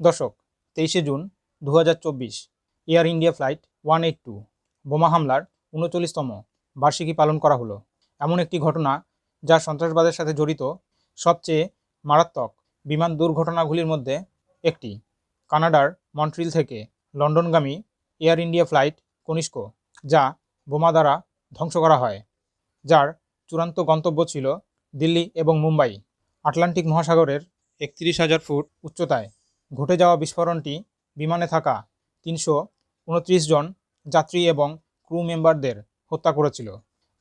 দর্শক, তেইশে জুন দু হাজার চব্বিশ, Air India flight one eight two, বোমা হামলার উনচল্লিশতম বার্ষিকী পালন করা হলো। এমন একটি ঘটনা যা সন্ত্রাসবাদের সাথে জড়িত সবচেয়ে মারাত্মক বিমান দুর্ঘটনাগুলির মধ্যে একটি। কানাডার মন্ট্রিল থেকে লন্ডনগামী এয়ার ইন্ডিয়া ফ্লাইট কনিষ্ক, যা বোমা দ্বারা ধ্বংস করা হয়, যার চূড়ান্ত গন্তব্য ছিল দিল্লি এবং মুম্বাই। আটলান্টিক মহাসাগরের একত্রিশ হাজার ফুট উচ্চতায় ঘটে যাওয়া বিস্ফোরণটি বিমানে থাকা তিনশো উনত্রিশ জন যাত্রী এবং ক্রু মেম্বারদের হত্যা করেছিল।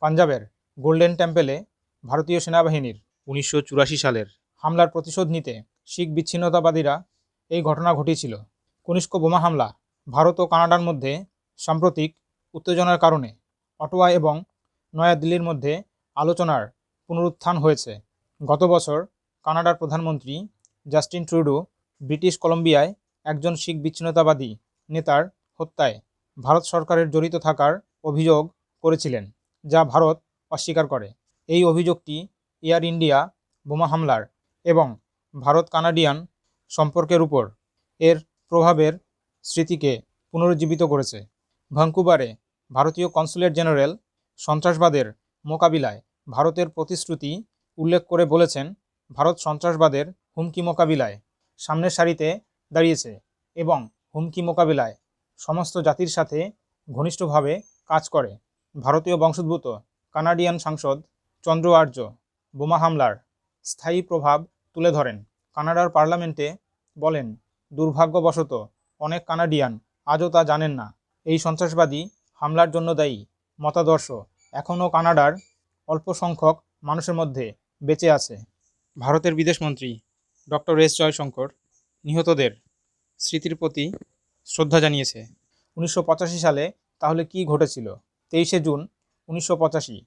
পাঞ্জাবের গোল্ডেন টেম্পেলে ভারতীয় সেনাবাহিনীর উনিশশো চুরাশি সালের হামলার প্রতিশোধ নিতে শিখ বিচ্ছিন্নতাবাদীরা এই ঘটনা ঘটিয়েছিল। কনিষ্ক বোমা হামলা ভারত ও কানাডার মধ্যে সাম্প্রতিক উত্তেজনার কারণে অটোয়া এবং নয়াদিল্লির মধ্যে আলোচনার পুনরুত্থান হয়েছে। গত বছর কানাডার প্রধানমন্ত্রী জাস্টিন ট্রুডো ব্রিটিশ কলম্বিয়ায় একজন শিখ বিচ্ছিন্নতাবাদী নেতার হত্যায় ভারত সরকারের জড়িত থাকার অভিযোগ করেছিলেন, যা ভারত অস্বীকার করে। এই অভিযোগটি এয়ার ইন্ডিয়া বোমা হামলার এবং ভারত কানাডিয়ান সম্পর্কের উপর এর প্রভাবের স্মৃতিকে পুনরুজ্জীবিত করেছে। ভাঙ্কুবারে ভারতীয় কনসুলেট জেনারেল সন্ত্রাসবাদের মোকাবিলায় ভারতের প্রতিশ্রুতি উল্লেখ করে বলেছেন, ভারত সন্ত্রাসবাদের হুমকি মোকাবিলায় সামনের সারিতে দাঁড়িয়েছে এবং হুমকি মোকাবিলায় সমস্ত জাতির সাথে ঘনিষ্ঠভাবে কাজ করে। ভারতীয় বংশোদ্ভূত কানাডিয়ান সাংসদ চন্দ্র আর্য বোমা হামলার স্থায়ী প্রভাব তুলে ধরেন। কানাডার পার্লামেন্টে বলেন, দুর্ভাগ্যবশত অনেক কানাডিয়ান আজও তা জানেন না। এই সন্ত্রাসবাদী হামলার জন্য দায়ী মতাদর্শ এখনও কানাডার অল্প সংখ্যক মানুষের মধ্যে বেঁচে আছে। ভারতের বিদেশমন্ত্রী ডক্টর এস জয়শঙ্কর নিহতদের স্মৃতির প্রতি শ্রদ্ধা জানিয়েছে। উনিশশো পঁচাশি সালে তাহলে কি ঘটেছিল? তেইশে জুন উনিশশো পঁচাশি,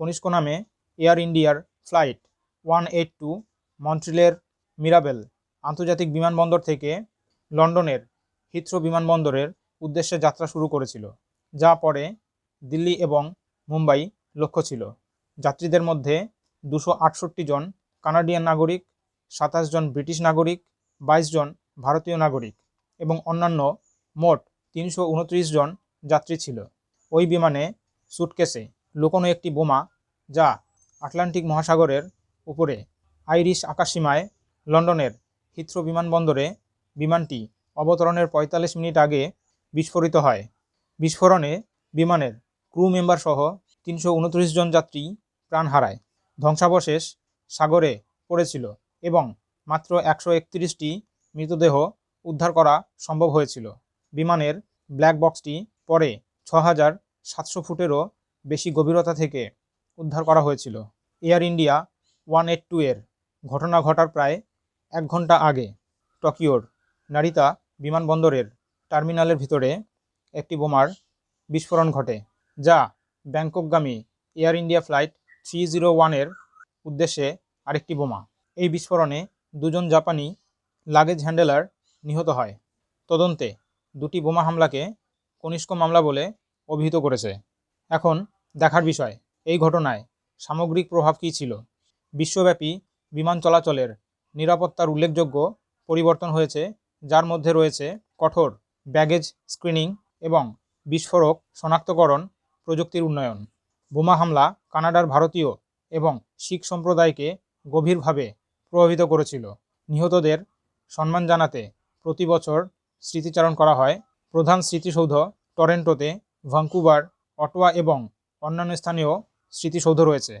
কনিষ্ক নামে এয়ার ইন্ডিয়ার ফ্লাইট ওয়ান এইট টু মন্ট্রিলের মিরাবেল আন্তর্জাতিক বিমানবন্দর থেকে লন্ডনের হিথ্রো বিমানবন্দরের উদ্দেশ্যে যাত্রা শুরু করেছিল, যা পরে দিল্লি এবং মুম্বাই লক্ষ্য ছিল। যাত্রীদের মধ্যে দুশো আটষট্টি জন কানাডিয়ান নাগরিক সাতাশ জন ব্রিটিশ নাগরিক, বাইশ জন ভারতীয় নাগরিক এবং অন্যান্য মোট তিনশো উনত্রিশ জন যাত্রী ছিল। ওই বিমানে সুটকেসে লুকোনো একটি বোমা যা আটলান্টিক মহাসাগরের উপরে আইরিশ আকাশসীমায় লন্ডনের হিথ্রো বিমানবন্দরে বিমানটি অবতরণের পঁয়তাল্লিশ মিনিট আগে বিস্ফোরিত হয়। বিস্ফোরণে বিমানের ক্রু মেম্বার সহ তিনশো উনত্রিশ জন যাত্রী প্রাণ হারায়। ধ্বংসাবশেষ সাগরে পড়েছিল। এবং মাত্র একশো একত্রিশটি মৃতদেহ উদ্ধার করা সম্ভব হয়েছিল। বিমানের ব্ল্যাক বক্সটি পরে ছ হাজার সাতশো ফুটেরও বেশি গভীরতা থেকে উদ্ধার করা হয়েছিল। Air India one eight two এর ঘটনা ঘটার প্রায় এক ঘণ্টা আগে টোকিওর নারিতা বিমানবন্দরের টার্মিনালের ভিতরে একটি বোমার বিস্ফোরণ ঘটে, যা ব্যাংককগামী Air India flight three zero ওয়ানের উদ্দেশ্যে আরেকটি বোমা। এই বিস্ফোরণে দুজন জাপানি লাগেজ হ্যান্ডেলার নিহত হয়। তদন্তে দুটি বোমা হামলাকে কনিষ্ক মামলা বলে অভিহিত করেছে। এখন দেখার বিষয়, এই ঘটনায় সামগ্রিক প্রভাব কী ছিল? বিশ্বব্যাপী বিমান চলাচলের নিরাপত্তার উল্লেখযোগ্য পরিবর্তন হয়েছে, যার মধ্যে রয়েছে কঠোর ব্যাগেজ স্ক্রিনিং এবং বিস্ফোরক শনাক্তকরণ প্রযুক্তির উন্নয়ন। বোমা হামলা কানাডার ভারতীয় এবং শিখ সম্প্রদায়কে গভীরভাবে প্রভাবিত করেছিল। নিহতদের সম্মান জানাতে প্রতি বছর স্মৃতিচারণ করা হয়। প্রধান স্মৃতিসৌধ টরেন্টোতে ভ্যাঙ্কুভার অটোয়া এবং অন্যান্য স্থানীয় স্মৃতিসৌধ রয়েছে।